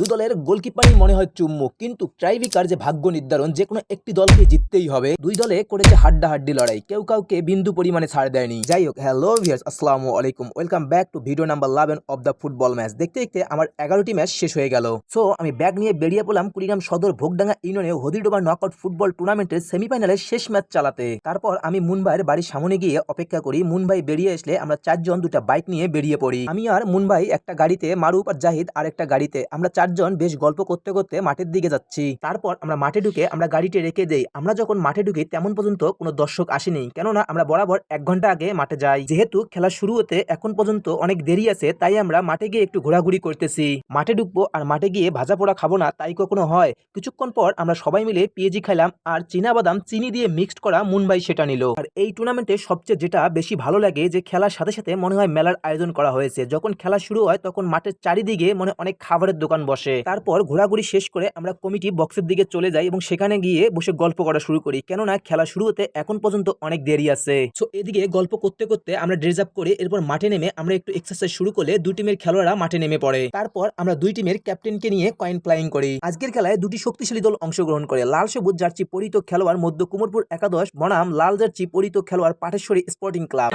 দু দলের গোলকিপারই মনে হয় চুম্বক কিন্তু ট্রাইভিকার যে ভাগ্য নির্ধারণ, যে কোনো একটি দলকে জিততেই হবে। দুই দলে করেছে হাড্ডাহাড্ডি লড়াই, কেউ কাউকে বিন্দু পরিমাণে ছাড় দেয়নি। যাই হোক হ্যালো ভিয়ার্স আসসালামু আলাইকুম। Welcome back to video number eleven of the football match দেখতে দেখতে আমার এগারোটি ম্যাচ শেষ হয়ে গেল। সো আমি ব্যাগ নিয়ে বেরিয়ে পড়লাম কুড়িগ্রাম সদর ভোগডাঙ্গা ইউনিয়নে হদিডোবা নকআউট ফুটবল টুর্নামেন্টের সেমিফাইনালের শেষ ম্যাচ চালাতে। তারপর আমি মুম্বাইয়ের বাড়ির সামনে গিয়ে অপেক্ষা করি। মুনবাই বেরিয়ে আসলে আমরা চারজন দুটা বাইক নিয়ে বেরিয়ে পড়ি। আমি আর মুনবাই একটা গাড়িতে, মারুফ আর জাহিদ আর একটা গাড়িতে, আমরা চারজন বেশ গল্প করতে করতে মাঠের দিকে যাচ্ছি। তারপর আমরা মাঠে ঢুকে আমরা গাড়িটি রেখে দেই। আমরা যখন মাঠে ঢুকি তেমন পর্যন্ত কোনো দর্শক আসেনি। কেননা আমরা বরাবর এক ঘণ্টা আগে মাঠে যাই। যেহেতু খেলা শুরু হতে এখন পর্যন্ত অনেক দেরি আছে, তাই আমরা মাঠে গিয়ে একটু ঘোরাঘুরি করতেছি। মাঠে ঢুকবো আর মাঠে গিয়ে ভাজা পোড়া খাব না, তাই কখনো হয়। কিছুক্ষণ পর আমরা সবাই মিলে পেঁয়াজি খাইলাম আর বাদাম চিনি দিয়ে মিক্সড করা মুনবাই সেটা নিল। আর এই টুর্নামেন্টে সবচেয়ে যেটা বেশি ভালো লাগে যে খেলার সাথে সাথে মনে হয় মেলার আয়োজন করা হয়েছে। যখন খেলা শুরু হয় তখন মাঠের চারিদিকে মনে অনেক খাবারের দোকান বসে তারপর ঘোরাঘুরি শেষ করে আমরা কমিটি বক্সের দিকে চলে যাই এবং সেখানে গিয়ে বসে গল্প করা শুরু করি। কেননা খেলা শুরু হতে এখন পর্যন্ত অনেক দেরি আছে। সো এদিকে গল্প করতে করতে আমরা ড্রেস আপ করে এরপর মাঠে নেমে আমরা একটু এক্সারসাইজ শুরু করলে দুই টিমের খেলোয়াড়রা মাঠে নেমে পড়ে। তারপর আমরা দুই টিমের ক্যাপ্টেনকে নিয়ে কয়েন ফ্লাইং করি। আজকের খেলায় দুটি শক্তিশালী দল অংশগ্রহণ করে। লাল সবুজ জার্সি পরিত খেলোয়াড় মধ্য কুমোরপুর একাদশ, বনাম লাল জার্সি পরিত খেলোয়াড় পাটেশ্বরী স্পোর্টিং ক্লাব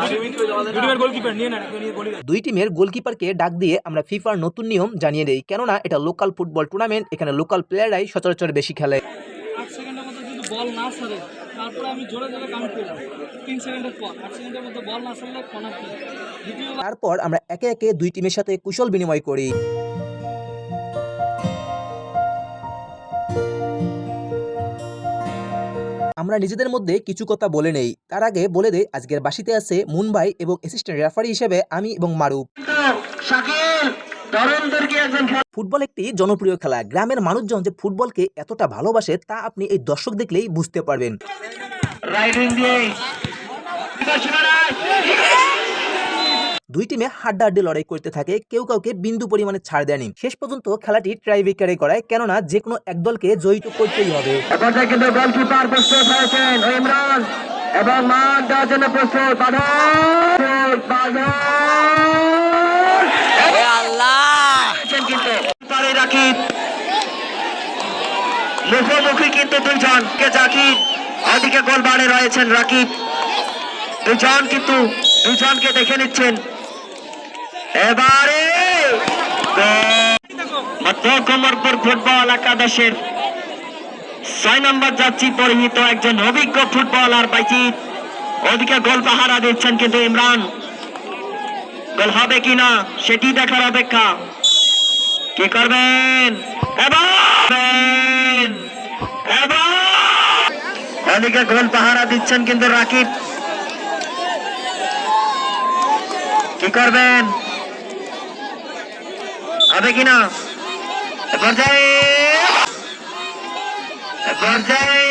দুই টিমের গোলকিপারকে ডাক দিয়ে আমরা ফিফার নতুন নিয়ম জানিয়ে দেই। কেননা এটা লোকাল ফুটবল টুর্নামেন্ট এখানে লোকাল প্লেয়াররাই সচরাচর বেশি খেলে। আট সেকেন্ডের মধ্যে যদি বল না ছাড়ে তারপরে আমি জোরে জোরে কাউন্ট করলাম তিন সেকেন্ডের পর আট সেকেন্ডের মধ্যে বল না ছাড়লে কর্নার তারপর আমরা একে একে দুই টিমের সাথে কুশল বিনিময় করি। আমরা নিজেদের মধ্যে কিছু কথা বলে নেই। তার আগে বলে দেই আজকের বাসিতে আছে মুম্বাই এবং অ্যাসিস্ট্যান্ট রেফারি হিসেবে আমি এবং মারুফ। শাকিল ফুটবল একটি জনপ্রিয় খেলা। গ্রামের মানুষজন যে ফুটবলকে এতটা ভালোবাসে তা আপনি এই দর্শক দেখলেই বুঝতে পারবেন। দুই টিমে হাড্ডাহাড্ডি লড়াই করতে থাকে কেউ কাউকে বিন্দু পরিমাণে ছাড় দেয়নি। শেষ পর্যন্ত খেলাটি ট্রাইবেকারে করায় কেননা যে কোনো এক দলকে জয়ী তো করতেই হবে। এবং দেওয়ার জন্য প্রস্তুত বাধা কিন্তু রাকিব মুখোমুখি কিন্তু দুইজন, কে জাকির? ওদিকে গোল বাড়ে রয়েছেন রাকিব। দুজন কিন্তু দুজনকে দেখে নিচ্ছেন। এবারে ফুটবল একাদশের ছয় নম্বর যাচ্ছি পরিহিত একজন অভিজ্ঞ ফুটবলার পাইছি ওদিকে গোল পাহারা দিচ্ছেন কিন্তু ইমরান। গোল হবে কিনা, সেটি দেখার অপেক্ষা। কি করবেন? এবার! গোল পাহারা দিচ্ছেন কিন্তু রাকিব। কি করবেন? হবে কিনা পর্যায়ে! পর্যায়ে!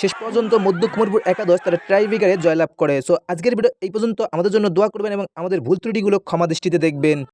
শেষ পর্যন্ত মধ্য কুমারপুর একাদশ তারা ট্রাইবিকারে জয়লাভ করে। সো আজকের ভিডিও এই পর্যন্ত। আমাদের জন্য দোয়া করবেন এবং আমাদের ভুল ত্রুটিগুলো ক্ষমা দৃষ্টিতে দেখবেন।